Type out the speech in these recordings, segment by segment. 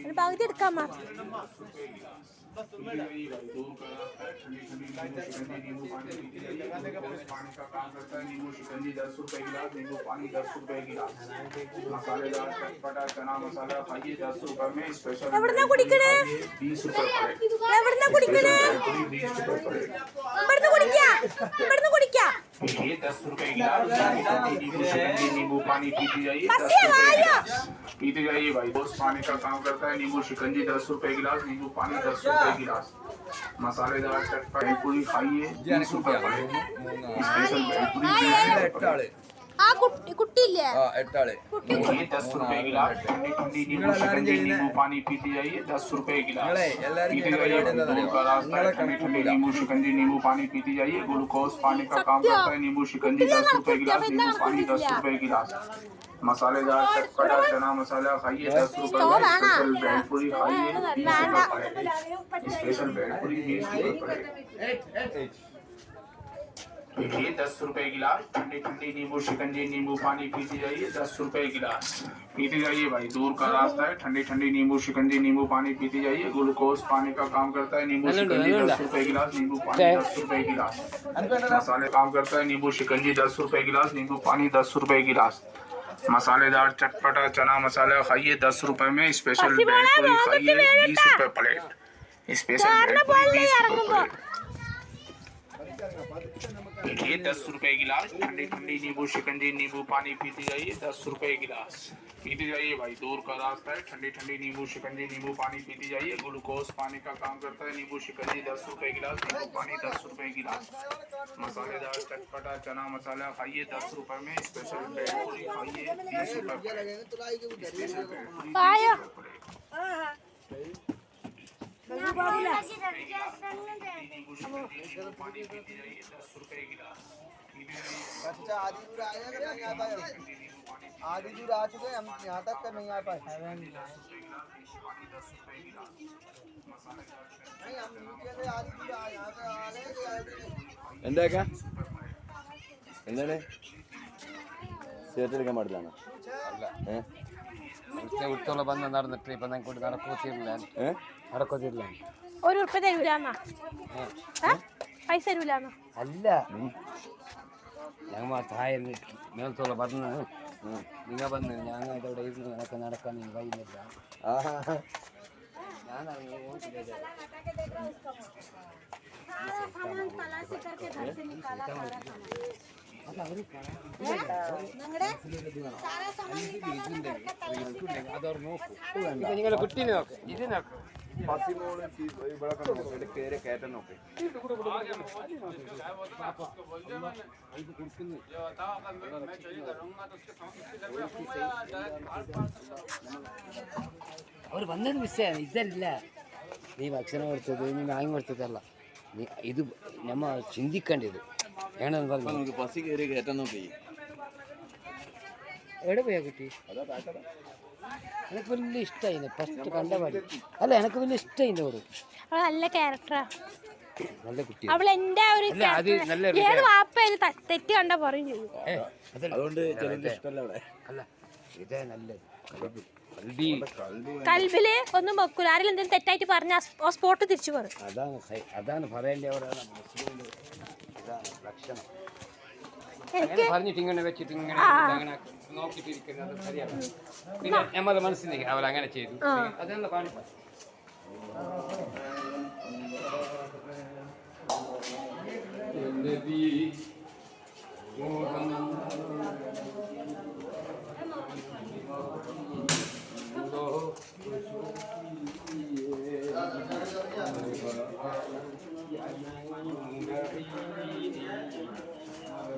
ഒരു പകുതി എടുക്കാമ്മ എവിടുന്നാ കുടിക്കണേ? എവിടുന്നാ കുടിക്കണേ? नींबू पानी पीते जाइए। पीते जाइए भाई दोस्त पानी का काम करता है नींबू शिकंजी दस रुपए गिलास नींबू पानी दस रुपए गिलास मसालेदार चटपटी पूरी खाइए स्पेशल ആ കുട്ടി കുട്ടിയില്ലേ ആ എട്ടാള് ये दस रुपए गिलास ठंडी ठंडी नींबू शिकंजी नींबू पानी पीते जाइए दस रुपए गिलास നിങ്ങളെ എല്ലാരും पीते ഇങ്ങനെ जाइए പരിപാടി എന്താ दूध का रास्ता है ठंडी ठंडी नींबू शिकंजी नींबू पानी पीती जाइए ग्लूकोज पानी का काम सत्य। करता है नींबू शिकंजी दस रुपए गिलास नींबू पानी दस रुपए गिलास मसालेदार चटपटा चना मसाला खाइए दस रुपए तो में വേണം. स्पेशल भेलपुरी खाइए बीस വേണ്ട रुपए पड़े स्पेशल भेलपुरी बीस रुपए ये दस रुपए गिलास ठंडी ठंडी नींबू शिकंजी नींबू पानी पीती जाइए दस रुपए गिलास। पीते जाइए भाई दूर का रास्ता है ठंडी ठंडी नींबू शिकंजी नींबू पानी पीती जाइए ग्लूकोज पानी का काम करता है नींबू शिकंजी दस रुपए गिलास नींबू पानी दस रुपए गिलास। मसाले काम करता है नींबू शिकंजी दस रुपए गिलास नींबू पानी दस रुपए गिलास। मसालेदार चटपटा चना मसाला खाइए दस रुपए में स्पेशल खाइए बीस रुपए प्लेट स्पेशल बीस रुपए प्लेट ये दस रुपए गिलास ठंडी ठंडी नींबू शिकंजी नींबू पानी पीती जाइए दस रुपए गिलास। पीते जाइए भाई दूर का रास्ता है ठंडी ठंडी नींबू शिकंजी नींबू पानी पीती जाइए। ग्लूकोज पानी का काम करता है नींबू शिकंजी दस रुपए गिलास नींबू पानी दस रुपए गिलास। मसालेदार चटपटा चना मसाला खाइए दस रुपए में स्पेशल खाइए बीस रुपए स्पेशल अच्छा आदि दूर आएगा कि नहीं आ पाए आदि दूर आ चुके हैं हम यहाँ तक का नहीं आ पाए नहीं हम नीचे से आदि दूर आ यहाँ से आ रहे हैं कि आगे- എന്താക്കാ എന്താണ് സിഗരറ്റ് എടുക്കാൻ പാടില്ലാണോ ഏ ಮತ್ತೆ ಉತ್ತೋಲ ಬಂದ ನಡೆದಿಟ್ರಿ ಬಂದಂಗೆ ಕೊಟ್ಟು നടക്കോത്തിരില്ല ഏ നടക്കോത്തിരില്ല ഒരു ഉറുപ്പ് തരൂലാമ്മ പൈസ തരൂലാമ്മ അല്ല ഞങ്ങൾ താഴെ മേൽത്തോളം പറഞ്ഞു നിങ്ങൾ വന്ന് ഞങ്ങൾ ഇവിടെ ഇരുന്ന് നടക്ക നടക്കാൻ നിങ്ങൾ കഴിയുന്നില്ല നിങ്ങളുടെ കുട്ടീനെ നോക്ക് ഇത് നോക്ക് പസിമോളും ഇവിടെ കണ്ടു? കയറി കയറ്റം നോക്കി അവർ വന്നത് മിസ്സാണ് ഇതല്ല. നീ ഭക്ഷണം കൊടുത്തത് നീ വാങ്ങി കൊടുത്തതല്ല. നീ ഇത് നമ്മ ചിന്തിക്കേണ്ടത്. വേണമെന്ന് പറഞ്ഞു. നമുക്ക് പസി കയറി കയറ്റം നോക്കി. എവിടെ പോയാ കുട്ടി? എനിക്ക് വലിയ ഇഷ്ടമായി ഫസ്റ്റ് കണ്ട പാടി അല്ല എനിക്ക് വലിയ ഇഷ്ടമായി ഓട് അവൾ. നല്ല ക്യാരക്ടറാ നല്ല കുട്ടി അവൾ എന്റെ ഒരു character. ഏത് വാപ്പ ത- തെറ്റ് കണ്ട പറയും ചെയ്യും അതുകൊണ്ട് ചെറിയ ഇഷ്ടമല്ല അവിടെ. അല്ല. ഇതേ നല്ലത് കൽബി. കൽബി. കൽബിൽ ഒന്നും വെക്കൂല. ആരെങ്കിലും എന്തെങ്കിലും തെറ്റായിട്ട് പറഞ്ഞ ആ സ്പോട്ട് തിരിച്ചു പറയും. അതാണ് അതാണ് മുസ്ലിമിന്റെ ഇതാണ് ലക്ഷണം. എനിക്ക് അങ്ങനെ പറഞ്ഞിട്ട് ഇങ്ങനെ വെച്ചിട്ട് ഇങ്ങനെ അങ്ങനെ നോക്കിയിട്ടിരിക്കുന്നത് ശരിയാണ് പിന്നെ നമ്മുടെ മനസ്സിൽ അവൾ അങ്ങനെ ചെയ്തു. അതെന്താ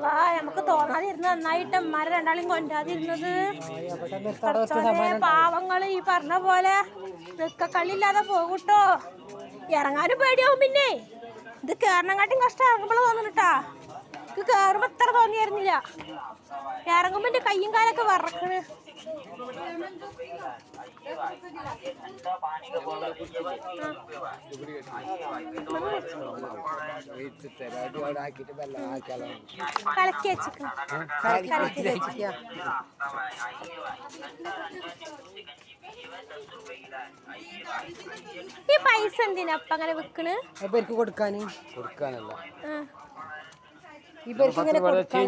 വാ നമുക്ക് നന്നായിട്ട് അമ്മാരെ രണ്ടാളും കൊണ്ടാതിരുന്നത്. പാവങ്ങൾ ഈ പറഞ്ഞ പോലെ വെക്കക്കള്ളില്ലാതെ പോകൂട്ടോ. ഇറങ്ങാനും പേടിയാവും പിന്നെ. ഇത് കേറണങ്ങാട്ടും കഷ്ടം. ഇറങ്ങുമ്പോൾ തോന്നുന്നുട്ടാ ഇത് കേറുമ്പോ ഇത്ര തോന്നിയായിരുന്നില്ല. ഇറങ്ങുമ്പോ കയ്യും കാലൊക്കെ വറക്കണ്. കലക്കി കലക്കി ഈ പൈസ എന്തിനാ അപ്പ അങ്ങനെ വെക്കണ്? ഇവർക്ക് കൊടുക്കാന്. കൊടുക്കാനല്ല. ഇവർക്ക് ഇങ്ങനെ കൊടുക്കാൻ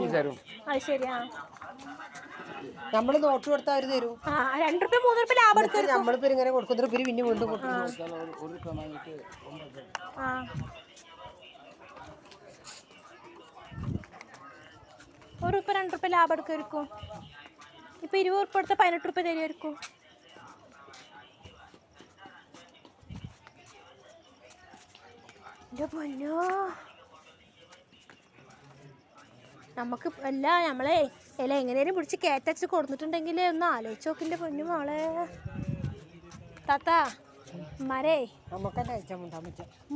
അത് ശരിയാ. നമ്മൾ നോട്ട് കൊടുത്താൽ അവർ തരും. ആ രണ്ട് റുപ്യ മൂന്ന് റുപ്യ ലാഭം എടുക്കും നമ്മളിപ്പോ ഇങ്ങനെ കൊടുക്കുന്ന ഇവർ പിന്നെ വീണ്ടും കൊടുക്കും. ഒരു ആ. റുപ്യ രണ്ട് റുപ്യ ലാഭം എടുക്കുമായിരിക്കും ഇപ്പൊ ഇരുപത് റുപ്യ എടുത്ത പതിനെട്ട് റുപ്യ തരുമായിരിക്കും എന്റെ പൊന്നോ. നമുക്ക് അല്ല നമ്മളെ അല്ല എങ്ങനെയും പിടിച്ച് കയറ്റച്ച് കൊടുത്തിട്ടുണ്ടെങ്കിൽ ഒന്ന് ആലോചിച്ച് നോക്കിന്റെ പൊന്നു മോളെ. താത്ത മരേ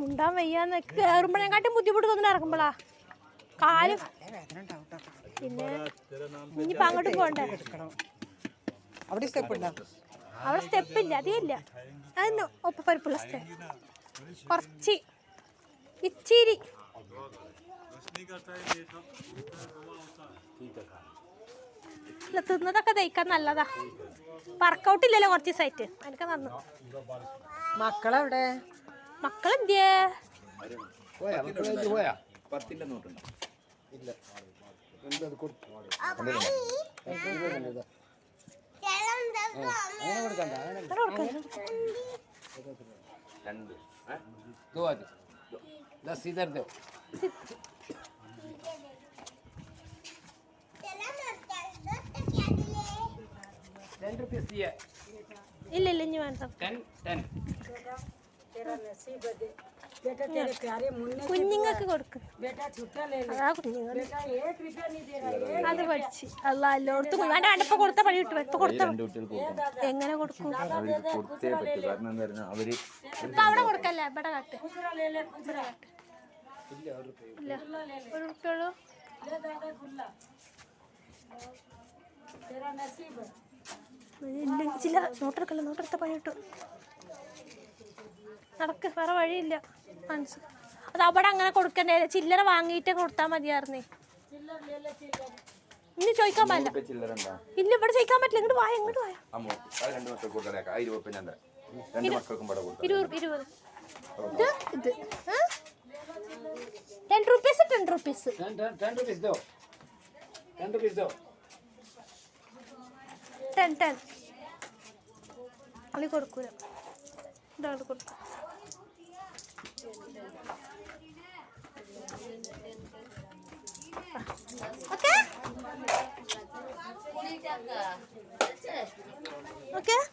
മുണ്ടാൻ വയ്യാന്ന് കയറുമ്പോഴേക്കാട്ടും ബുദ്ധിമുട്ട് തോന്നുന്നു ഇറങ്ങുമ്പോളാ. കാൽ പിന്നെ ഇനിയിപ്പോ അങ്ങോട്ട് പോണ്ടേ? അവിടെ സ്റ്റെപ്പ് ഇല്ല. അവിടെ സ്റ്റെപ്പ് ഇല്ല അതില്ല അതൊന്ന് ഒപ്പപ്പരിപ്പുള്ള സ്റ്റെപ്പ് കുറച്ച്. ഇച്ചിരി. തിന്നതൊക്കെ ദഹിക്കാൻ നല്ലതാ. വർക്കൗട്ട് ഇല്ലല്ലോ കുറച്ച് ദിവസമായിട്ട് എനിക്ക് നന്നു. മക്കളെവിടെ? മക്കളെന്തിയേ? എന്തത് ഇല്ല ഇല്ല ഇനി കുഞ്ഞുങ്ങൾക്ക് കൊടുക്കും. അത് പഠിച്ച്. അല്ല എങ്ങനെ കൊടുക്കും? അവിടെ കൊടുക്കല്ലേ? ഇവിടെ കാട്ട്. ഒരു റുപ്യുള്ളൂ ചില നോട്ടെടുക്കല്ല നോട്ടെടുത്ത പണി കിട്ടും. നടക്ക് വേറെ വഴിയില്ല. മനസ്സ്. അത് അവിടെ അങ്ങനെ കൊടുക്കണ്ടേ? ചില്ലറ വാങ്ങിയിട്ട് കൊടുത്താൽ മതിയായിരുന്നേ. ഇനി ചോദിക്കാൻ പറ്റില്ല ഇല്ല ഇവിടെ ചോദിക്കാൻ പറ്റില്ല. ഇങ്ങോട്ട് വായ ഇങ്ങോട്ട് വായ രണ്ട് മക്കൾക്ക് ടെൻ റുപ്പീസ് ടെൻ ഞാൻ തരാം. രണ്ട് ദോ പടം കൊടുക്കാം ഇരുപത്. ഇരുപത് ഇത് ഇത് ten rupees ten rupees ten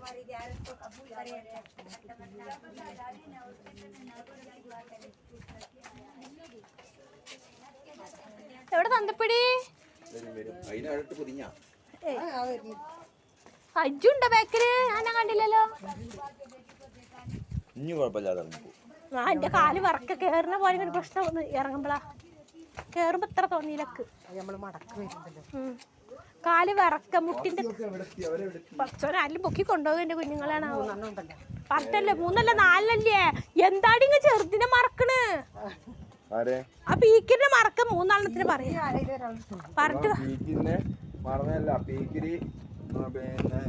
તમારી જ્યારે કબૂલ કરીએ എവിടെ തന്തപ്പിടി അജുണ്ടോ ബാക്കിൽ ഞാൻ കണ്ടില്ലല്ലോ എന്റെ കാൽ വറക്ക കേറുന്ന പോലെ പ്രശ്നം ഇറങ്ങുമ്പോളാ. കേറുമ്പോ ഇത്ര തോന്നിയിലക്ക് നമ്മൾ മടക്ക് കാൽ വിറക്ക മുട്ടിന്റെ പച്ചോനെ ആരും പൊക്കി കൊണ്ടുപോകും എന്റെ കുഞ്ഞുങ്ങളാണ് പത്തല്ലേ? മൂന്നല്ല? നാലല്ലേ? എന്താടി ഇങ്ങ ചെറുതിനെ മറക്കണ്? ആ പീക്കിന്റെ മറക്ക. മൂന്നാളത്തിന് പറയാ. മറന്നല്ല പീക്കിരി പിന്നെ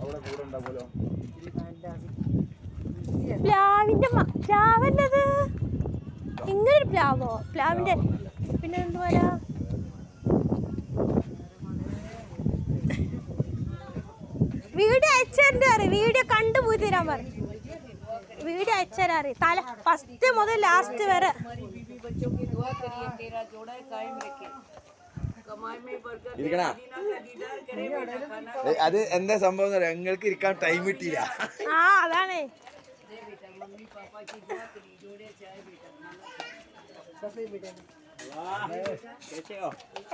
അവിടെ കൂടെ ഉണ്ടാവുമല്ലോ. പ്ലാവിന്റെ മ- പ്ലാവല്ലത് ഇങ്ങനെ ഒരു പ്ലാവോ? പ്ലാവിന്റെ പിന്നെ എന്ത് പറയാ വീഡിയോ അറി വീഡിയോ കണ്ടുപോയി തരാൻ പറ. വീഡിയോ അച്ഛന്റെ അറി തല ഫസ്റ്റ് മുതൽ ലാസ്റ്റ് വരെ. അത് എന്താ സംഭവം ഞങ്ങൾക്ക് ഇരിക്കാൻ ടൈം കിട്ടിയില്ല. ആ അതാണ്.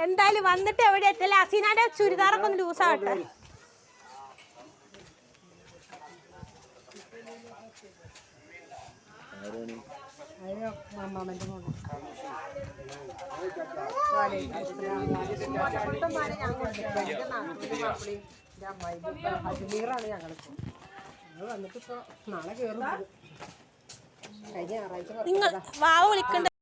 എന്തായാലും വന്നിട്ട് എവിടെ എത്തില്ല അസീനാന്റെ ചുരിദാറൊക്കെ ഒന്ന് ലൂസ് ആവട്ടെ അത് അമ്മാമന്റെ മോൾ അജ്മീറാണ് ഞങ്ങളിപ്പോ ഞങ്ങൾ വന്നിട്ട് ഇപ്പൊ നാളെ കേറും. കഴിഞ്ഞ ഞായറാഴ്ച നിങ്ങൾ വാവ വിളിക്കണ്ട